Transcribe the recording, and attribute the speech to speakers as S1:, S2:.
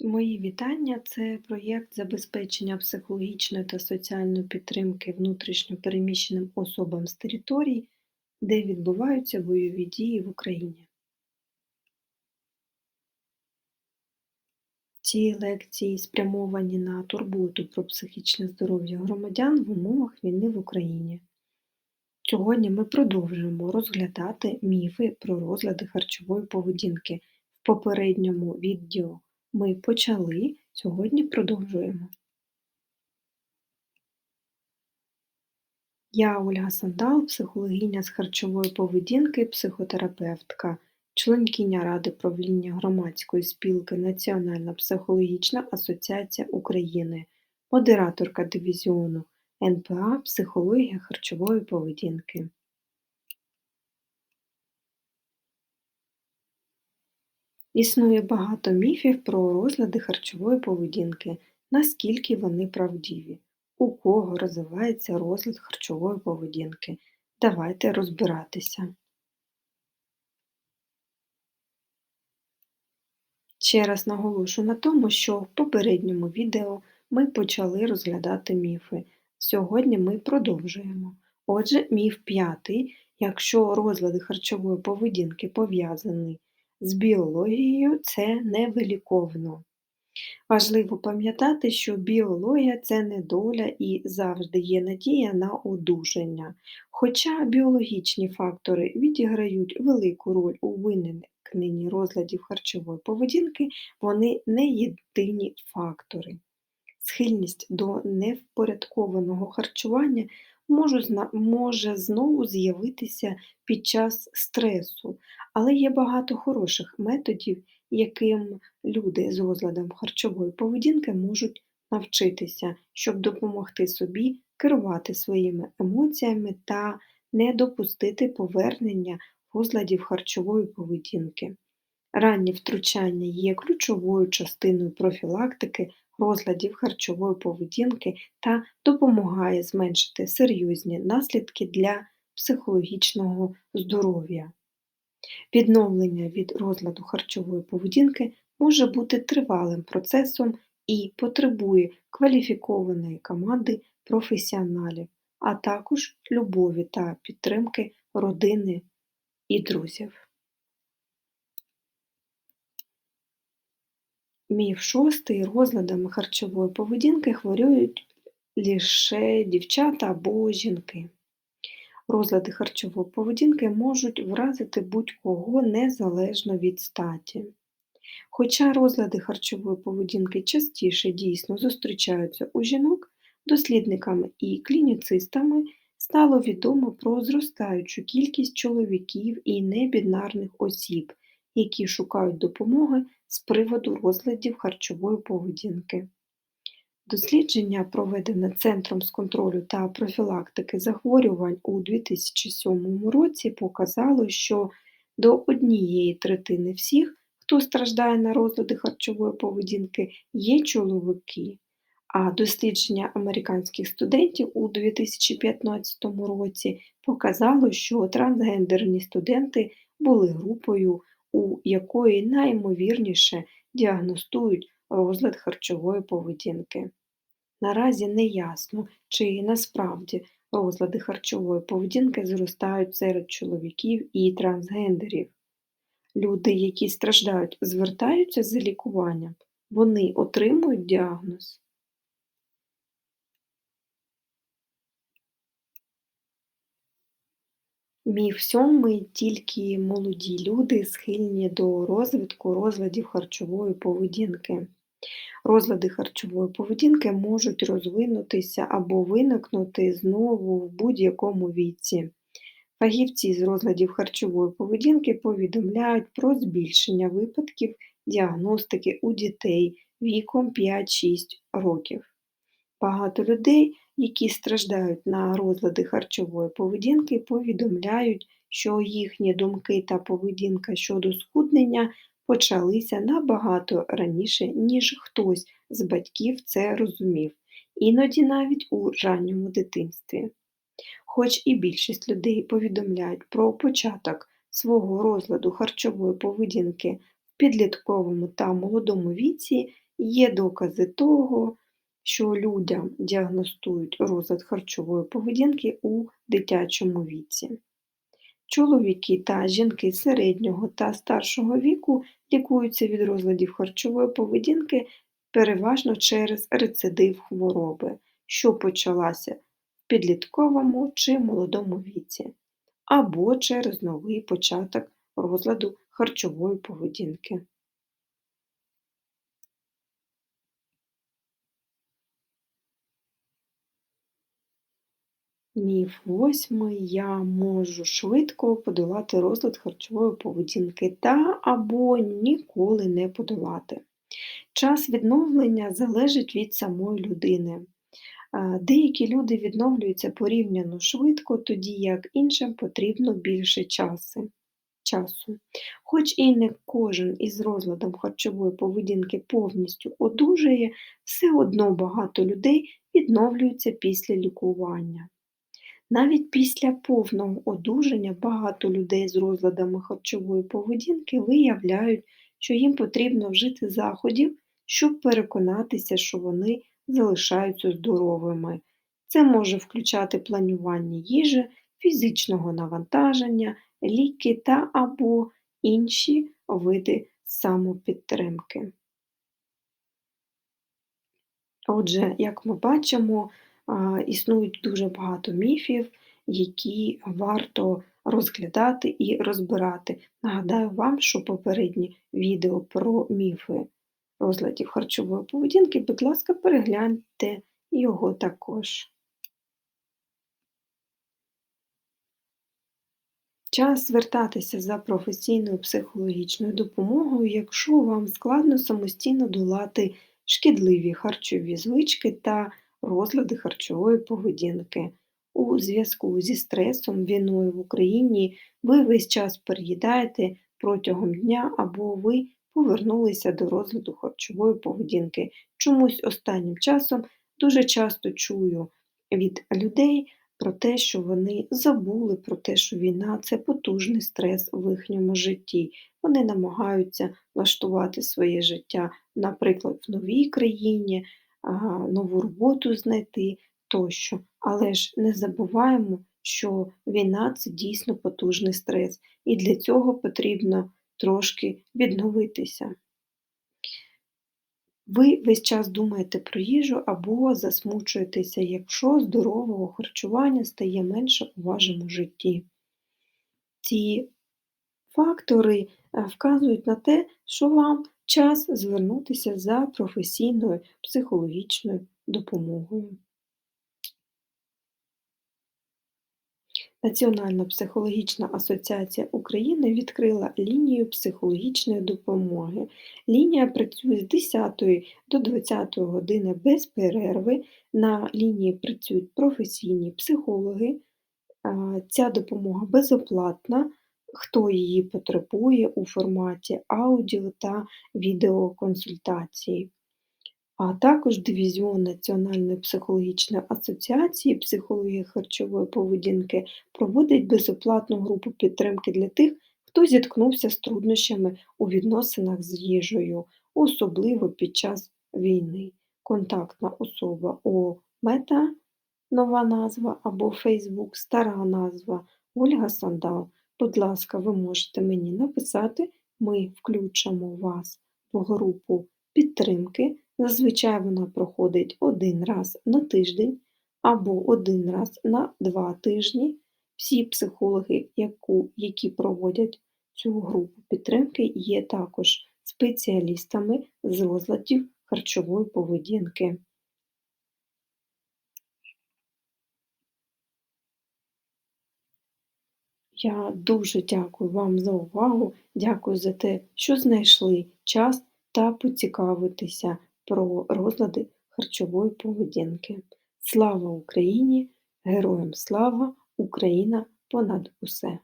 S1: Мої вітання. Це проєкт забезпечення психологічної та соціальної підтримки внутрішньо переміщеним особам з територій, де відбуваються бойові дії в Україні. Ці лекції спрямовані на турботу про психічне здоров'я громадян в умовах війни в Україні. Сьогодні ми продовжуємо розглядати міфи про розлади харчової поведінки в попередньому відео ми почали, сьогодні продовжуємо. Я Ольга Сандал, психологиня з харчової поведінки, психотерапевтка, членкиня Ради правління громадської спілки Національна психологічна асоціація України, модераторка дивізіону НПА Психологія харчової поведінки. Існує багато міфів про розлади харчової поведінки, наскільки вони правдиві, у кого розвивається розлад харчової поведінки. Давайте розбиратися. Ще раз наголошу на тому, що в попередньому відео ми почали розглядати міфи. Сьогодні ми продовжуємо. Отже, міф п'ятий, якщо розлади харчової поведінки пов'язані з біологією це невиліковно. Важливо пам'ятати, що біологія це не доля і завжди є надія на одужання. Хоча біологічні фактори відіграють велику роль у виникненні розладів харчової поведінки, вони не єдині фактори. Схильність до невпорядкованого харчування може знову з'явитися під час стресу, але є багато хороших методів, яким люди з розладом харчової поведінки можуть навчитися, щоб допомогти собі керувати своїми емоціями та не допустити повернення розладів харчової поведінки. Раннє втручання є ключовою частиною профілактики розладів харчової поведінки та допомагає зменшити серйозні наслідки для психологічного здоров'я. Відновлення від розладу харчової поведінки може бути тривалим процесом і потребує кваліфікованої команди професіоналів, а також любові та підтримки родини і друзів. Міф шостий розладами харчової поведінки хворюють лише дівчата або жінки. Розлади харчової поведінки можуть вразити будь-кого незалежно від статі. Хоча розлади харчової поведінки частіше дійсно зустрічаються у жінок, дослідниками і клініцистами стало відомо про зростаючу кількість чоловіків і небінарних осіб, які шукають допомоги з приводу розладів харчової поведінки. Дослідження, проведене Центром з контролю та профілактики захворювань у 2007 році, показало, що до однієї третини всіх, хто страждає на розлади харчової поведінки, є чоловіки. А дослідження американських студентів у 2015 році показало, що трансгендерні студенти були групою у якої найімовірніше діагностують розлад харчової поведінки. Наразі не ясно, чи насправді розлади харчової поведінки зростають серед чоловіків і трансгендерів. Люди, які страждають, звертаються за лікуванням, вони отримують діагноз. Міф сьомий тільки молоді люди схильні до розвитку розладів харчової поведінки. Розлади харчової поведінки можуть розвинутися або виникнути знову в будь-якому віці. Фахівці з розладів харчової поведінки повідомляють про збільшення випадків діагностики у дітей віком 5-6 років. Багато людей які страждають на розлади харчової поведінки, повідомляють, що їхні думки та поведінка щодо схуднення почалися набагато раніше, ніж хтось з батьків це розумів, іноді навіть у ранньому дитинстві. Хоч і більшість людей повідомляють про початок свого розладу харчової поведінки в підлітковому та молодому віці, є докази того, що людям діагностують розлад харчової поведінки у дитячому віці. Чоловіки та жінки середнього та старшого віку лікуються від розладів харчової поведінки переважно через рецидив хвороби, що почалася в підлітковому чи молодому віці, або через новий початок розладу харчової поведінки. Міф восьмий. Я можу швидко подолати розлад харчової поведінки та або ніколи не подолати. Час відновлення залежить від самої людини. Деякі люди відновлюються порівняно швидко, тоді як іншим потрібно більше часу. Хоч і не кожен із розладом харчової поведінки повністю одужає, все одно багато людей відновлюються після лікування. Навіть після повного одужання багато людей з розладами харчової поведінки виявляють, що їм потрібно вжити заходів, щоб переконатися, що вони залишаються здоровими. Це може включати планування їжі, фізичного навантаження, ліки та або інші види самопідтримки. Отже, як ми бачимо, існують дуже багато міфів, які варто розглядати і розбирати. Нагадаю вам, що попередні відео про міфи розладів харчової поведінки, будь ласка, перегляньте його також. Час звертатися за професійною психологічною допомогою, якщо вам складно самостійно долати шкідливі харчові звички та розлади харчової поведінки. У зв'язку зі стресом, війною в Україні ви весь час переїдаєте протягом дня або ви повернулися до розладу харчової поведінки. Чомусь останнім часом дуже часто чую від людей про те, що вони забули про те, що війна це потужний стрес в їхньому житті. Вони намагаються влаштувати своє життя, наприклад, в новій країні нову роботу знайти тощо. Але ж не забуваємо, що війна це дійсно потужний стрес, і для цього потрібно трошки відновитися. Ви весь час думаєте про їжу або засмучуєтеся, якщо здорового харчування стає менше у вашому житті. Ці фактори е, вказують на те, що вам час звернутися за професійною психологічною допомогою. Національна психологічна асоціація України відкрила лінію психологічної допомоги. Лінія працює з 10 до 20 години без перерви. На лінії працюють професійні психологи. Ця допомога безоплатна хто її потребує у форматі аудіо та відеоконсультації. А також Дивізіон Національної психологічної асоціації психології харчової поведінки проводить безоплатну групу підтримки для тих, хто зіткнувся з труднощами у відносинах з їжею, особливо під час війни. Контактна особа О Мета, нова назва або Фейсбук, стара назва Ольга Сандал. Будь ласка, ви можете мені написати, ми включимо вас в групу підтримки. Зазвичай вона проходить один раз на тиждень або один раз на два тижні. Всі психологи, які проводять цю групу підтримки, є також спеціалістами з розладів харчової поведінки. Я дуже дякую вам за увагу, дякую за те, що знайшли час та поцікавитися про розлади харчової поведінки. Слава Україні! Героям слава! Україна понад усе!